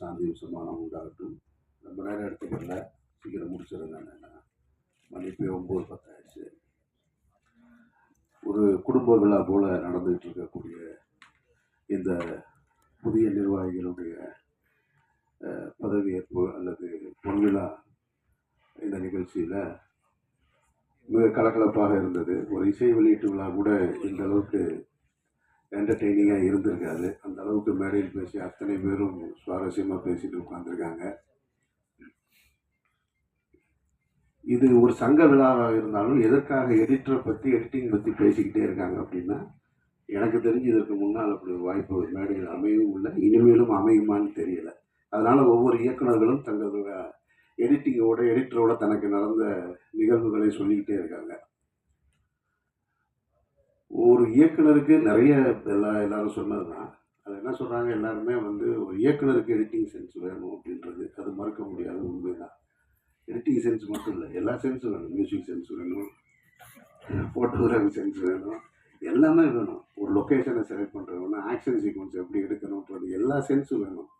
சாந்தியும் சமானம் உண்டாகட்டும். ரொம்ப நேரம் எடுத்துக்கல. சீக்கிரம் முடிச்சிருந்தேன் நான் மணி இப்போ ஒம்பது பத்தாயிடுச்சு. ஒரு குடும்ப விழா போல் நடந்துகிட்டு இருக்கக்கூடிய இந்த புதிய நிர்வாகிகளுடைய பதவியேற்பு அல்லது பொன்விழா இந்த நிகழ்ச்சியில் மிக கலகலப்பாக இருந்தது. ஒரு இசை வெளியீட்டு விழா கூட இந்த அளவுக்கு என்டர்டெய்னிங்காக இருந்திருக்காது. அந்த அளவுக்கு மேடையில் பேசி அத்தனை பேரும் சுவாரஸ்யமாக பேசிட்டு உட்காந்துருக்காங்க இது ஒரு சங்க விழாவாக இருந்தாலும் எதற்காக எடிட்டரை பற்றி எடிட்டிங் பற்றி பேசிக்கிட்டே இருக்காங்க அப்படின்னா எனக்கு தெரிஞ்சு இதற்கு முன்னால் அப்படி ஒரு வாய்ப்பு மேடையில் அமையவும் இல்லை. இனிமேலும் அமையுமான்னு தெரியலை. அதனால் ஒவ்வொரு இயக்குநர்களும் தங்களுடைய எடிட்டிங்கோட எடிட்டரோட தனக்கு நடந்த நிகழ்வுகளை சொல்லிக்கிட்டே இருக்காங்க. ஒரு இயக்குனருக்கு நிறைய எல்லா எல்லாரும் சொன்னது தான் அது என்ன சொல்கிறாங்க எல்லாருமே வந்து ஒரு இயக்குனருக்கு எடிட்டிங் சென்ஸ் வேணும் அப்படின்றது. அது மறுக்க முடியாத உண்மைதான். எடிட்டிங் சென்ஸ் மட்டும் இல்லை எல்லா சென்ஸும் வேணும். மியூசிக் சென்ஸ் வேணும் ஃபோட்டோகிராஃபி சென்ஸ் வேணும். எல்லாமே வேணும். ஒரு லொக்கேஷனை செலக்ட் பண்ணுறது ஆக்ஷன் சீக்வன்ஸ் எப்படி எடுக்கணுன்றது எல்லா சென்ஸும் வேணும்.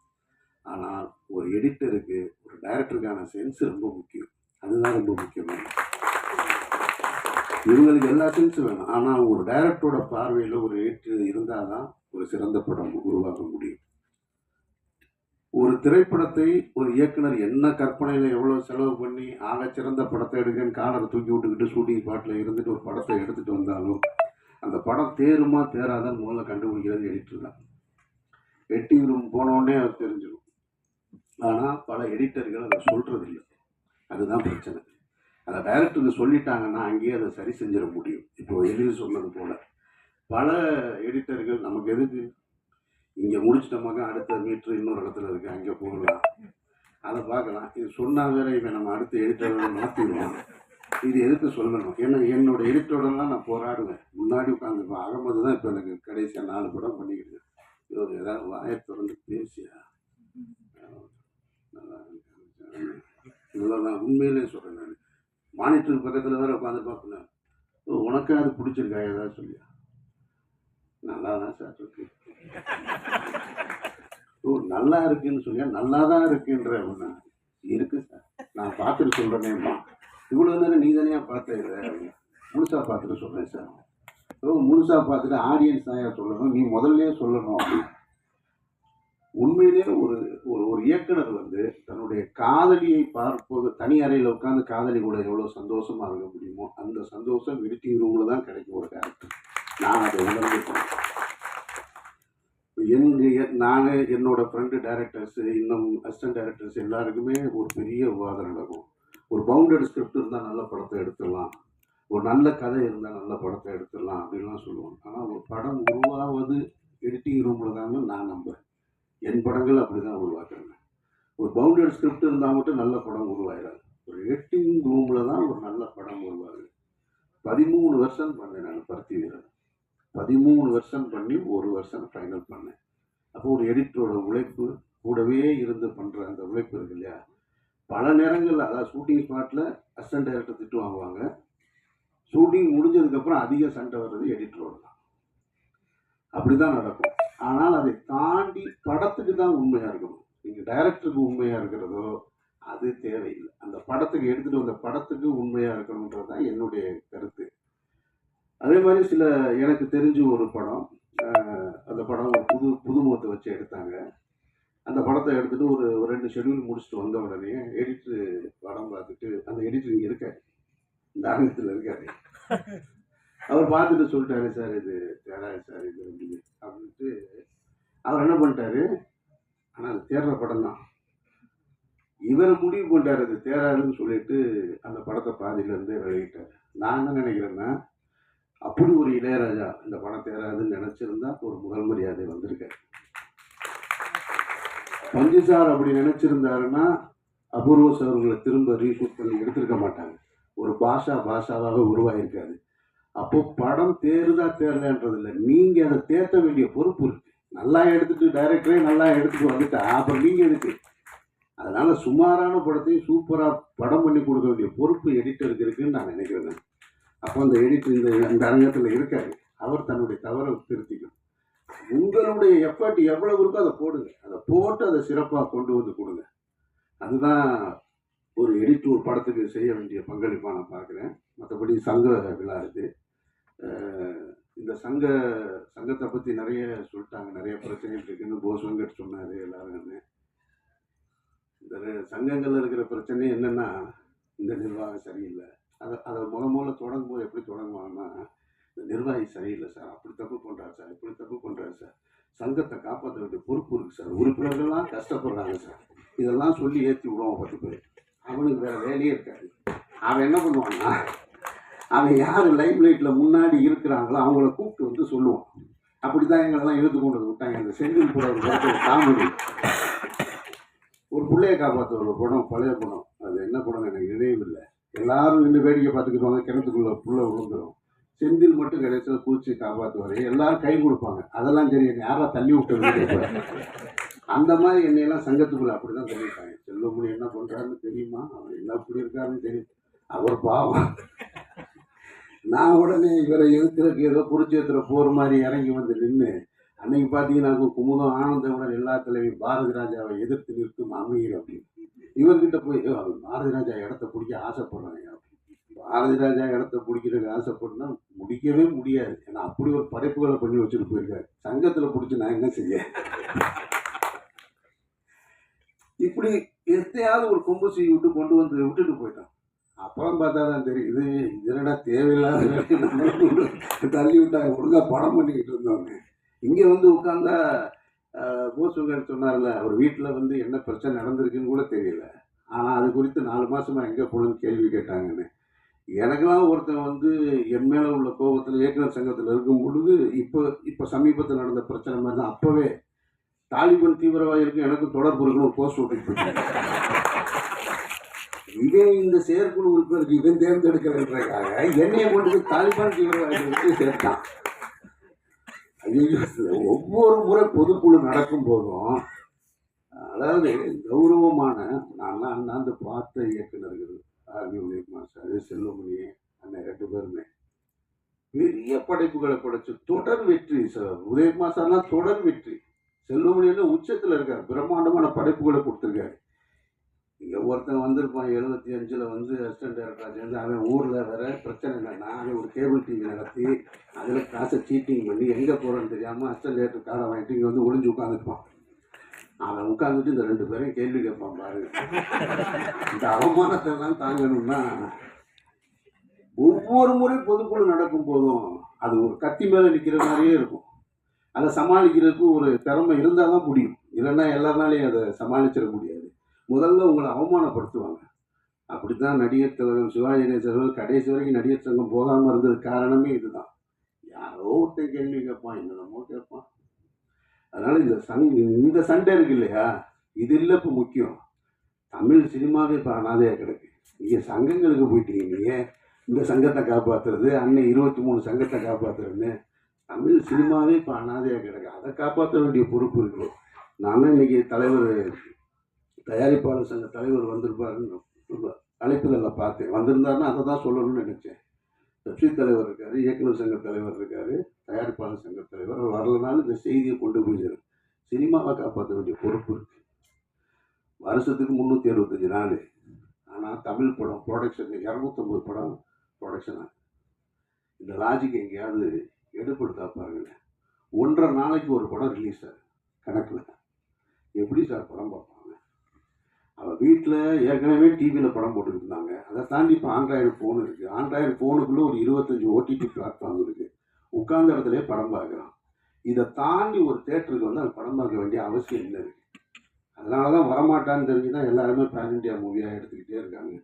ஆனால் ஒரு எடிட்டருக்கு ஒரு டைரக்டருக்கான சென்ஸ் ரொம்ப முக்கியம். அதுதான் ரொம்ப முக்கியமானது. இவங்களுக்கு எல்லா சென்ஸும் வேணும். ஆனால் ஒரு டைரக்டரோட பார்வையில் ஒரு எடிட்டர் இருந்தால் தான் ஒரு சிறந்த படம் உருவாக்க முடியும். ஒரு திரைப்படத்தை ஒரு இயக்குனர் என்ன கற்பனையில் எவ்வளோ செலவு பண்ணி ஆக சிறந்த படத்தை எடுக்கன்னு காலரை தூக்கி விட்டுக்கிட்டு ஷூட்டிங் பாட்டில் இருந்துட்டு ஒரு படத்தை எடுத்துகிட்டு வந்தாலும் அந்த படம் தேருமா தேராதான் முதல்ல கண்டுபிடிக்கிறது எடிட்டர் தான். எடிட்டிங் ரூம் போனோடனே அது தெரிஞ்சிடும். ஆனால் பல எடிட்டர்கள் அதை சொல்கிறதில்லை அதுதான் பிரச்சனை. அதை டைரக்டருக்கு சொல்லிட்டாங்கன்னா அங்கேயே அதை சரி செஞ்சிட முடியும். இப்போ எழில் சொன்னது போல். பல எடிட்டர்கள் நமக்கு எதுக்கு? இங்கே முடிச்சிட்டோமாக்கா அடுத்த மீட்ரு இன்னொரு இடத்துல இருக்குது அங்கே போகலாம். அதை பார்க்கலாம். இது சொன்னா வேற இவன் நம்ம அடுத்த எடிட்டரோட மாற்றிடுவான் இது எதுக்கு சொல்லணும்? ஏன்னா என்னோட எடிட்டரோடலாம் நான் போராடுவேன். முன்னாடி உட்காந்துருப்பேன் அகமது தான் இப்போ எனக்கு கடைசியாக நாலு படம் பண்ணிக்கிட்டு இவர் ஏதாவது வாயை திறந்து பேசியா. இவ்வளோ நான் உண்மையிலே சொல்கிறேன் மானிட்டர் பக்கத்தில் வேறு உட்காந்து பார்க்கணும். ஓ உனக்கு அது பிடிச்சிருக்கா? ஏதாவது சொல்லியா? நல்லா தான் சார் இருக்கு. ஓ நல்லா இருக்குன்னு சொல்லியா? நல்லா தான் இருக்குன்ற ஒன்று இருக்கு சார் நான் பார்த்துட்டு சொல்கிறேனேம்மா இவ்வளோ நேரம் நீ தானே பார்த்த முழுசாக பார்த்துட்டு சொல்கிறேன் சார் ஓ முழுசாக பார்த்துட்டு ஆடியன்ஸ் தான் சொல்லணும். நீ முதல்லையே சொல்லணும் அப்படின்னு. உண்மையிலேயே ஒரு ஒரு ஒரு இயக்குனர் வந்து தன்னுடைய காதலியை பார்ப்பது தனி அறையில் உட்காந்து காதலி கூட எவ்வளோ சந்தோஷமாக இருக்க முடியுமோ அந்த சந்தோஷம் எடிட்டிங் ரூமில் தான் கிடைக்கும் ஒரு கேரக்டர் நான் அதை உணர்ந்துட்டேன். எங்க நான் என்னோட ஃப்ரெண்டு டைரக்டர்ஸ் இன்னும் அசிஸ்டன்ட் டைரக்டர்ஸ் எல்லாருக்குமே ஒரு பெரிய விவாதம் நடக்கும். ஒரு பவுண்டட் ஸ்கிரிப்ட் இருந்தால் நல்ல படத்தை எடுத்துடலாம். ஒரு நல்ல கதை இருந்தால் நல்ல படத்தை எடுத்துடலாம் அப்படின்லாம் சொல்லுவாங்க. ஆனால் ஒரு படம் உருவாவது எடிட்டிங் ரூமில் தாங்க நான் நம்புறேன். என் படங்கள் அப்படி தான் உருவாக்குறேங்க. ஒரு பவுண்டட் ஸ்கிரிப்ட் இருந்தால் மட்டும் நல்ல படம் உருவாயிடாது ஒரு எடிட்டிங் ரூமில் தான் ஒரு நல்ல படம் உருவாகுது. பதிமூணு வருஷம் பண்ணேன் நான் பருத்தி வீரன் பதிமூணு வருஷம் பண்ணி ஒரு வருஷம் ஃபைனல் பண்ணேன். அப்போ ஒரு எடிட்டரோட உழைப்பு கூடவே இருந்து பண்ணுற அந்த உழைப்பு இருக்கு இல்லையா? பல நேரங்களில் அதாவது ஷூட்டிங் ஸ்பாட்டில் அசிஸ்டன்ட் டைரக்டர் திட்டு வாங்குவாங்க. ஷூட்டிங் முடிஞ்சதுக்கப்புறம் அதிக சண்டை வர்றது எடிட்டரோட தான். அப்படி தான் நடக்கும். ஆனால் அதை தாண்டி படத்துக்கு தான் உண்மையாக இருக்கணும். நீங்கள் டைரக்டருக்கு உண்மையாக இருக்கிறதோ அது தேவையில்லை. அந்த படத்துக்கு எடுத்துகிட்டு வந்த படத்துக்கு உண்மையாக இருக்கணுன்றது தான் என்னுடைய கருத்து. அதே மாதிரி சில எனக்கு தெரிஞ்ச ஒரு படம் அந்த படம் ஒரு புது புதுமுகத்தை வச்சு எடுத்தாங்க. அந்த படத்தை எடுத்துட்டு ஒரு ரெண்டு ஷெட்யூல் முடிச்சுட்டு வந்த உடனே எடிட்டர் படம் பார்த்துட்டு அந்த எடிட்டர் இங்கே இருக்காரு. இந்த அரங்கத்தில் இருக்காரு. அவர் பார்த்துட்டு சொல்லிட்டாரு சார் இது தேடாது சார் இது அப்படின்னு அப்படின்ட்டு அவர் என்ன பண்ணிட்டாரு? ஆனால் அது தேடுற படம் தான். இவர் முடிவு பண்ணிட்டார் இது தேராதுன்னு சொல்லிட்டு அந்த படத்தை பாதியிலேருந்தே விலகிட்டார். நான் என்ன நினைக்கிறேன்னா அப்படி ஒரு இளையராஜா இந்த படம் தேராதுன்னு நினச்சிருந்தா ஒரு முதல் மரியாதை வந்திருக்காரு. பஞ்சு சார் அப்படி நினச்சிருந்தாருன்னா அபூர்வ அவர்களை திரும்ப ரீஷூட் பண்ணி எடுத்திருக்க மாட்டாங்க ஒரு பாஷா பாஷாவாக உருவாயிருக்காது அப்போ படம் தேருதா தேரலன்றது இல்லை நீங்க அதை தேர்த்த வேண்டிய பொறுப்பு இருக்கு. நல்லா எடுத்துட்டு டைரக்டரே நல்லா எடுத்துட்டு வந்துட்டா அப்புறம் நீங்க எதுக்கு? அதனால சுமாரான படத்தையும் சூப்பரா படம் பண்ணி கொடுக்க வேண்டிய பொறுப்பு எடிட்டருக்கு இருக்குன்னு நான் நினைக்கிறேன் அப்போ அந்த எடிட்டர் இந்த இந்த அரங்கத்தில் இருக்காரு. அவர் தன்னுடைய தவறை திருத்திக்கணும். உங்களுடைய எஃபர்ட் எவ்வளவு இருக்கோ அதை போடுங்க. அதை போட்டு அதை சிறப்பாக கொண்டு வந்து கொடுங்க. அதுதான் ஒரு எடிட் ஒரு படத்துக்கு செய்ய வேண்டிய பங்களிப்பாக நான் பார்க்குறேன். மற்றபடி சங்க விழா இது. இந்த சங்க சங்கத்தை பற்றி நிறைய சொல்லிட்டாங்க. நிறைய பிரச்சனைகள் இருக்குன்னு போஸ் வெங்கட் சொன்னார் எல்லாருமே. இந்த சங்கங்களில் இருக்கிற பிரச்சனை என்னென்னா இந்த நிர்வாகம் சரியில்லை. அதை அதை முத முதல்ல தொடங்கும் போது எப்படி தொடங்குவாங்கன்னா இந்த நிர்வாகி சரியில்லை சார். அப்படி தப்பு பண்ணுறாரு சார். இப்படி தப்பு பண்ணுறாரு சார். சங்கத்தை காப்பாற்ற வேண்டிய பொறுப்பு இருக்குது சார். உறுப்பினர்கள்லாம் கஷ்டப்படுறாங்க சார். இதெல்லாம் சொல்லி ஏற்றி விடுவோம் பத்து பேர். அவனுக்கு வேறு வேலையே இருக்காது. அவன் என்ன பண்ணுவான்னா அவன் யார் லைம் முன்னாடி இருக்கிறாங்களோ அவங்கள கூப்பிட்டு வந்து சொல்லுவான் அப்படி தான் எங்களெல்லாம் இழுத்து கொண்டு வந்து விட்டாங்க. இந்த செந்தில் கூட ஒரு காமெடி. ஒரு பிள்ளையை காப்பாற்ற ஒரு படம் பழைய படம் அது என்ன படம் எனக்கு நினைவில்லை எல்லாரும் நின்று வேடிக்கை பார்த்துக்கிடுவாங்க கிணத்துக்குள்ள புள்ள விழுந்துடும் செந்தில் மட்டும் கிடைச்சது பூச்சி காப்பாற்றுவார் எல்லாரும் கை கொடுப்பாங்க. அதெல்லாம் தெரியும். யாரா தள்ளி விட்டுறது அந்த மாதிரி என்னையெல்லாம் சங்கத்துக்குள்ள அப்படிதான் சொல்லியிருக்காங்க செல்வமணி என்ன பண்ணுறாருன்னு தெரியுமா? அவர் என்ன அப்படி இருக்காருன்னு தெரியும். அவர் பாவம். நான் உடனே இவரை எதிர்க்கிறதுக்கு ஏதோ குருச்சேத்திர போர் மாதிரி இறங்கி வந்து நின்று அன்னைக்கு பார்த்தீங்கன்னா குமுதம் ஆனந்தவுடன் எல்லா தலைவியும் பாரதி ராஜாவை எதிர்த்து நிற்கும் அமையர் அப்படின்னு இவர்கிட்ட போய் "ஏய், பாரதி ராஜா இடத்த பிடிக்க ஆசைப்படுறாங்க பாரதி ராஜா இடத்த பிடிக்கிறதுக்கு ஆசைப்படுனா முடிக்கவே முடியாது. ஏன்னா அப்படி ஒரு படைப்புகளை பண்ணி வச்சுட்டு போயிருக்காரு. சங்கத்தில் பிடிச்சி நான் என்ன செய்ய? இப்படி எத்தையாவது ஒரு கொம்பு செய்ய விட்டு கொண்டு வந்து விட்டுட்டு போயிட்டான். அப்புறம் பார்த்தா தான் தெரியும். இது இதனடா தேவையில்லாத தள்ளி விட்டாங்க ஒழுங்காக படம் பண்ணிக்கிட்டு இருந்தவங்க இங்கே வந்து உட்காந்தா போசுகர் சொன்னார்ல அவர் வீட்டில் வந்து என்ன பிரச்சனை நடந்திருக்குன்னு கூட தெரியல. ஆனால் அது குறித்து நாலு மாதமாக எங்கே போகணும்னு கேள்வி கேட்டாங்கன்னு. எனக்கெல்லாம் ஒருத்தன் வந்து என் மேலே உள்ள கோபத்தில் இயக்குனர் சங்கத்தில் இருக்கும் பொழுது இப்போ இப்போ சமீபத்தில் நடந்த பிரச்சனை மாதிரி தான். அப்போவே தாலிபன் தீவிரவாதிகளுக்கும் எனக்கும் தொடர்பு இருக்குன்னு ஒரு போஸ்ட் ஓட்டிட்டு போயிட்டாங்க இந்த செயற்குழு உறுப்பினருக்கு இவன் தேர்ந்தெடுக்கிறதுக்காக என்னைய கொண்டு போய் தாலிபான் தீவிரவாதிகளுக்கு சேர்த்தான். ஒவ்வொரு முறை பொதுக்குழு நடக்கும் போதும் அதாவது கௌரவமான நான் அண்ணாந்து பார்த்த இயக்குநர்கள் ஆர்மி உதயகுமார் சார் செல்வமணி அண்ணன் ரெண்டு பேருமே. பெரிய படைப்புகளை படைச்சு தொடர் வெற்றி. சார் உதயகுமார் சார்லாம் தொடர் வெற்றி. செல்வமணி உச்சத்தில் இருக்கார். பிரம்மாண்டமான படைப்புகளை கொடுத்துருக்காரு. இங்கே ஒருத்தன் வந்திருப்பான் எழுபத்தி அஞ்சில் வந்து அசிஸ்டன்ட் டேரக்டராக சேர்ந்து அவன் ஊரில் வேற பிரச்சனை என்னன்னா அவன் ஒரு கேபிள் டிவி நடத்தி அதில் காசை சீட்டிங் பண்ணி எங்கே போகிறோன்னு தெரியாமல் அசிஸ்டன்ட் டைரக்டர் கார்டை வாங்கிட்டு இங்கே வந்து ஒளிஞ்சு உட்காந்துருப்பான் அவன் உட்காந்துட்டு இந்த ரெண்டு பேரும் கேள்வி கேட்பான் பாருங்க இந்த அவமானத்தை எல்லாம் தாங்கணும்னா ஒவ்வொரு முறை பொதுக்குழு நடக்கும் போதும் அது ஒரு கத்தி மேலே நிற்கிற மாதிரியே இருக்கும். அதை சமாளிக்கிறதுக்கு ஒரு திறமை இருந்தால் தான் முடியும். இல்லைன்னா எல்லாருனாலையும் அதை சமாளிச்சிட முடியாது. முதல்ல உங்களை அவமானப்படுத்துவாங்க. அப்படி தான் நடிகர் தலைவர் சிவாஜி நேசர்கள் கடைசி வரைக்கும் நடிகர் சங்கம் போகாமல் இருந்தது காரணமே இதுதான். யாரோ ஒருத்தர் கேள்வி கேட்பான் என்னென்னமோ கேட்பான். அதனால் இந்த சங் இந்த சண்டை இருக்கு இல்லையா? இது இல்லை இப்போ முக்கியம். தமிழ் சினிமாவே இப்போ அனாதையாக கிடக்கு. நீங்கள் சங்கங்களுக்கு போயிட்டீங்க நீங்கள் இந்த சங்கத்தை காப்பாற்றுறது அன்னை இருபத்தி மூணு சங்கத்தை காப்பாற்றுறதுன்னு தமிழ் சினிமாவே இப்போ அனாதையாக கிடக்கு. அதை காப்பாற்ற வேண்டிய பொறுப்பு இருக்கு. நானும் இன்னைக்கு தலைவர் தயாரிப்பாளர் சங்க தலைவர் வந்திருப்பாருன்னு ரொம்ப அழைப்புதலில் பார்த்தேன். வந்திருந்தாருன்னா அதை தான் சொல்லணும்னு நினச்சேன். வெற்றி தலைவர் இருக்கார் இயக்குனர் சங்க தலைவர் இருக்கார் தயாரிப்பாளர் சங்க தலைவர். அவர் வரலனாலும் இந்த செய்தியை கொண்டு போய் சேரும். சினிமாவை காப்பாற்ற வேண்டிய பொறுப்பு இருக்கு. வருஷத்துக்கு முந்நூற்றி அறுபத்தஞ்சு நாள். ஆனால் தமிழ் படம் ப்ரொடக்ஷன் இரநூத்தம்பது படம் ப்ரொடக்ஷனாக இந்த லாஜிக் எங்கேயாவது எடுப்படுத்தா பாருங்க ஒன்றரை நாளைக்கு ஒரு படம் ரிலீஸ் ஆகும் கணக்கில். எப்படி சார் படம் பார்ப்பாங்க? அவள் வீட்டில் ஏற்கனவே டிவியில் படம் போட்டுக்கிட்டு இருந்தாங்க அதை தாண்டி இப்போ ஆண்ட்ராய்டு ஃபோன் இருக்குது ஆண்ட்ராய்டு ஃபோனுக்குள்ளே ஒரு இருபத்தஞ்சி ஓடிடி பிளாட்ஃபார்ம் இருக்குது உட்கார்ந்த இடத்துல படம் பார்க்குறான். இதை தாண்டி ஒரு தேட்டருக்கு வந்து அந்த படம் பார்க்க வேண்டிய அவசியம் இல்லை இருக்கு. அதனால தான் வரமாட்டான்னு தெரிஞ்சு தான் எல்லாருமே பேன் இண்டியா மூவியாக எடுத்துக்கிட்டே இருக்காங்க.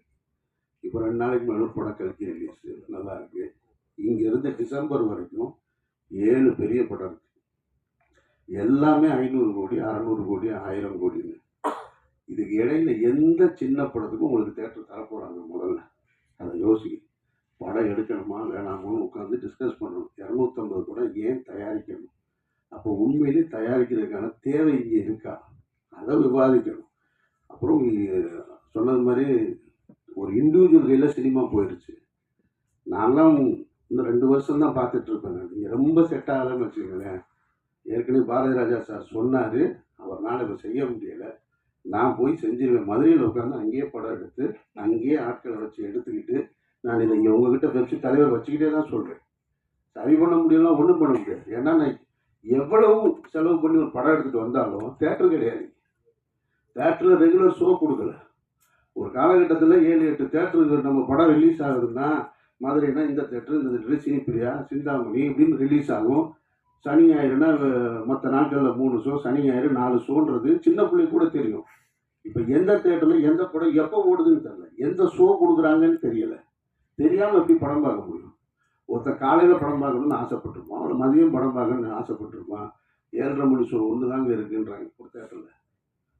இப்போ ரெண்டு நாளைக்கு மேலே படம் கல்கி ரிலீஸ் நல்லா இருக்குது இங்கேருந்து டிசம்பர் வரைக்கும் ஏழு பெரிய படம் இருக்குது எல்லாமே ஐநூறு கோடி அறநூறு கோடி ஆயிரம் கோடின்னு. இதுக்கு இடையில எந்த சின்ன படத்துக்கும் உங்களுக்கு தேட்டர் தரப்போறாங்க முதல்ல. அதை யோசிக்க படம் எடுக்கணுமா வேணாமான்னு உட்காந்து டிஸ்கஸ் பண்ணணும். இரநூத்தம்பது படம் ஏன் தயாரிக்கணும்? அப்போ உண்மையிலே தயாரிக்கிறதுக்கான தேவை இங்கே இருக்கா? அதை விவாதிக்கணும். அப்புறம் சொன்னது மாதிரி ஒரு இண்டிவிஜுவல் கையில் சினிமா போயிடுச்சு நான்லாம் இன்னும் ரெண்டு வருஷம் தான் பார்த்துட்டு இருப்பேன் நீங்கள் ரொம்ப செட் ஆகலன்னு வச்சுக்கோங்களேன். ஏற்கனவே பாரதிராஜா சார் சொன்னார். அவர்னால இப்போ செய்ய முடியலை. நான் போய் செஞ்சிருவேன். மதுரையில் உட்காந்து அங்கேயே படம் எடுத்து அங்கேயே ஆட்களை வச்சு எடுத்துக்கிட்டு நான் இதை இங்கே உங்ககிட்ட பெப்சி தலைவர் வச்சுக்கிட்டே தான் சொல்கிறேன் சரி பண்ண முடியலாம் ஒன்றும் பண்ண முடியாது. ஏன்னா நான் எவ்வளவு செலவு பண்ணி ஒரு படம் எடுத்துகிட்டு வந்தாலும் தேட்டர் கிடையாது. தேட்டரில் ரெகுலர் ஷோ கொடுக்கல. ஒரு காலகட்டத்தில் ஏழு எட்டு தேட்டருக்கு நம்ம படம் ரிலீஸ் ஆகுதுன்னா மதுரைனா இந்த தேட்டர் இந்த தேட்டர் சினிப்பிரியா சிந்தாமணி இப்படின்னு ரிலீஸ் ஆகும். சனி ஞாயிறுனா மற்ற நாட்களில் மூணு ஷோ சனி ஞாயிறு நாலு ஷோன்றது சின்ன பிள்ளைக்கு கூட தெரியும். இப்போ எந்த தேட்டரில் எந்த படம் எப்போ ஓடுதுன்னு தெரில எந்த ஷோ கொடுக்குறாங்கன்னு தெரியலை. தெரியாமல் எப்படி படம் பார்க்க முடியும்? ஒருத்தர் காலையில் படம் பார்க்கணும்னு ஆசைப்பட்டிருப்பான். அவளை மதியம் படம் பார்க்கணும்னு ஆசைப்பட்டிருப்பான். ஏழரை மணி ஷோ ஒன்று தாங்க இருக்குன்றாங்க ஒரு தேட்டரில்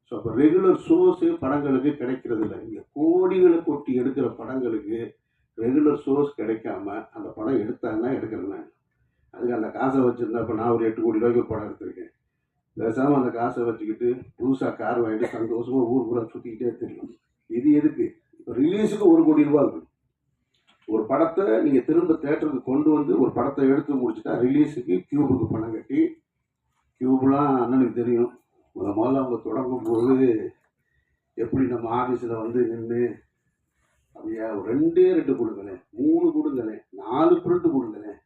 ஸோ அப்போ ரெகுலர் ஷோஸு படங்களுக்கு கிடைக்கிறது இல்லை. இங்கே கோடிகளை கொட்டி எடுக்கிற படங்களுக்கு ரெகுலர் ஷோஸ் கிடைக்காம அந்த படம் எடுத்தாங்கன்னா எடுக்கிறேன்னா அதுக்கு அந்த காசை வச்சுருந்தா இப்போ நான் ஒரு எட்டு கோடி ரூபாய்க்கு படம் எடுத்திருக்கேன். பேசாமல் அந்த காசை வச்சுக்கிட்டு புதுசாக கார் வாங்கிட்டு சந்தோஷமாக ஊர் பூரா சுற்றிக்கிட்டே தெரியும் இது எதுக்கு? இப்போ ரிலீஸுக்கு ஒரு கோடி ரூபா இருக்கு ஒரு படத்தை நீங்கள் திரும்ப தேட்டருக்கு கொண்டு வந்து ஒரு படத்தை எடுத்து முடிச்சுட்டா ரிலீஸுக்கு கியூபுக்கு பணம் கட்டி கியூப்லாம் அண்ணனுக்கு தெரியும். முத முதல்ல அவங்க தொடங்கும் போது எப்படி நம்ம ஆஃபீஸில் வந்து நின்று அப்படியா ரெண்டே ரெண்டு கொடுங்களேன் மூணு கொடுங்களேன் நாலு பிரிண்ட் கொடுங்களேன்.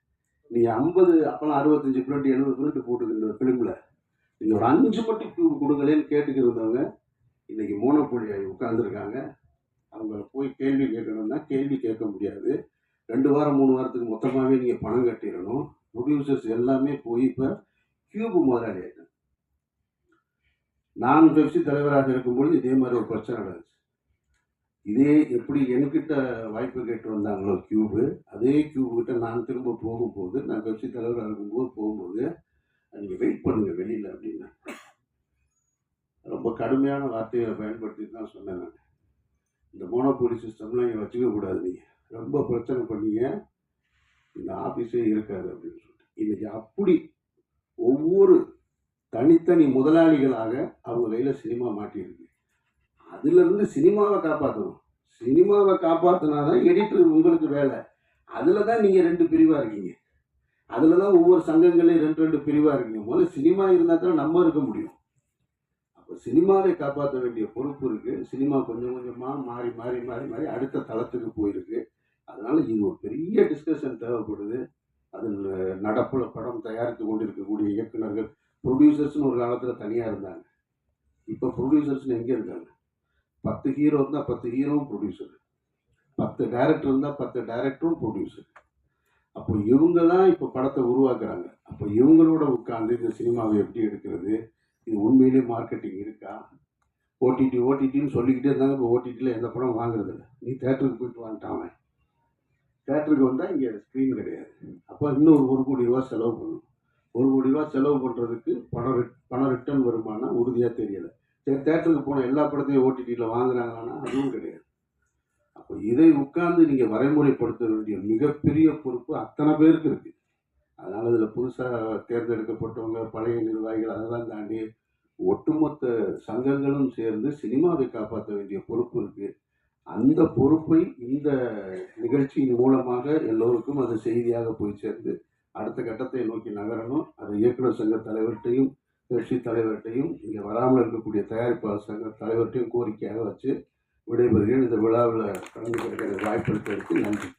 நீங்கள் ஐம்பது அப்பெல்லாம் அறுபத்தஞ்சு பிரிண்ட் எழுபது பிரிண்ட் போட்டுக்கிற பிலிமில் ஃபிலிமில் நீங்கள் ஒரு அஞ்சு மட்டும் டியூப் கொடுங்களேன்னு கேட்டுக்கிட்டு இருந்தவங்க இன்னைக்கு மோனப்பொழி ஆகி உட்காந்துருக்காங்க அவங்க போய் கேள்வி கேட்கணும்னா கேள்வி கேட்க முடியாது. ரெண்டு வாரம் மூணு வாரத்துக்கு மொத்தமாகவே நீங்கள் பணம் கட்டிடணும். ப்ரொடியூசர்ஸ் எல்லாமே போய் இப்போ கியூப் முதலாளி ஆகிட்டாங்க நான் பெப்சி தலைவராக இருக்கும்பொழுது இதே மாதிரி ஒரு பிரச்சனை நடந்துச்சு. இதே எப்படி என்கிட்ட வாய்ப்பு கேட்டு வந்தாங்களோ கியூபு அதே கியூபு கிட்ட நான் திரும்ப போகும்போது நான் கட்சி தலைவராக இருக்கும்போது போகும்போது நீங்கள் வெயிட் பண்ணுங்க வெளியில் அப்படின்னா. ரொம்ப கடுமையான வார்த்தையை பயன்படுத்தி தான் சொன்னேன் நான். இந்த மோனோபோலி சிஸ்டம்லாம் இங்கே வச்சுக்க கூடாது நீங்கள் ரொம்ப பிரச்சனை பண்ணீங்க. இந்த ஆஃபீஸே இருக்காது அப்படின்னு சொல்லிட்டு. இன்றைக்கி அப்படி ஒவ்வொரு தனித்தனி முதலாளிகளாக அவங்க கையில் சினிமா மாட்டியிருக்கு. அதுலேருந்து சினிமாவை காப்பாற்றணும் சினிமாவை காப்பாற்றினா தான் எடிட்டர் உங்களுக்கு வேலை. அதில் தான் நீங்கள் ரெண்டு பிரிவாக இருக்கீங்க. அதில் தான் ஒவ்வொரு சங்கங்களையும் ரெண்டு ரெண்டு பிரிவாக இருக்கீங்க. முதல்ல சினிமா இருந்தால் தான் நம்ம இருக்க முடியும். அப்போ சினிமாவை காப்பாற்ற வேண்டிய பொறுப்பு இருக்குது சினிமா கொஞ்சம் கொஞ்சமாக மாறி மாறி மாறி மாறி அடுத்த தளத்துக்கு போயிருக்கு. அதனால் இது ஒரு பெரிய டிஸ்கஷன் தேவைப்படுது. அதில் நடப்பில் படம் தயாரித்து கொண்டு இருக்கக்கூடிய இயக்குநர்கள் ப்ரொடியூசர்ஸ்னு ஒரு காலத்தில் தனியாக இருந்தாங்க. இப்போ ப்ரொடியூசர்ஸ்னு எங்கே இருக்காங்க? பத்து ஹீரோ இருந்தால் பத்து ஹீரோவும் ப்ரொடியூசர் பத்து டைரக்டர் இருந்தால் பத்து டைரக்டரும் ப்ரொடியூசர் அப்போ இவங்க தான் இப்போ படத்தை உருவாக்குறாங்க. அப்போ இவங்களோட உட்காந்து இந்த சினிமாவை எப்படி எடுக்கிறது? இது உண்மையிலேயே மார்க்கெட்டிங் இருக்கா? ஓடிடி ஓடிடின்னு சொல்லிக்கிட்டே இருந்தாங்க. இப்போ ஓடிடியில் எந்த படம் வாங்குறது இல்லை நீ தேட்டருக்கு போயிட்டு வந்துட்டான் தேட்டருக்கு வந்தால் இங்கே ஸ்க்ரீன் கிடையாது. அப்போ இன்னும் ஒரு கோடி ரூபா செலவு பண்ணணும் ஒரு கோடி ரூபா செலவு பண்ணுறதுக்கு பணம் ரிட் பணம் ரிட்டர்ன் வருமானம் உறுதியாக தெரியலை. தேட்டருக்கு போன எல்லா படத்தையும் ஓடிடியில் வாங்குறாங்கன்னா அதுவும் கிடையாது. அப்போ இதை உட்கார்ந்து நீங்கள் வரைமுறைப்படுத்த வேண்டிய மிகப்பெரிய பொறுப்பு அத்தனை பேருக்கு இருக்குது அதனால் இதில் புதுசாக தேர்ந்தெடுக்கப்பட்டவங்க பழைய நிர்வாகிகள் அதெல்லாம் தாண்டி ஒட்டுமொத்த சங்கங்களும் சேர்ந்து சினிமாவை காப்பாற்ற வேண்டிய பொறுப்பு இருக்குது அந்த பொறுப்பை இந்த நிகழ்ச்சியின் மூலமாக எல்லோருக்கும் அது செய்தியாக போய் சேர்ந்து அடுத்த கட்டத்தை நோக்கி நகரணும். அது இயக்குனர் சங்க தலைவர்கிட்டையும் கட்சி தலைவர்கிட்டையும் இங்கே வராமல் இருக்கக்கூடிய தயாரிப்பாளர் சங்க தலைவர்கிட்டையும் கோரிக்கையாக வச்சு விடைபெறுகிறேன். இந்த விழாவில் கலந்து கிடைக்கிற வாய்ப்பு நன்றி.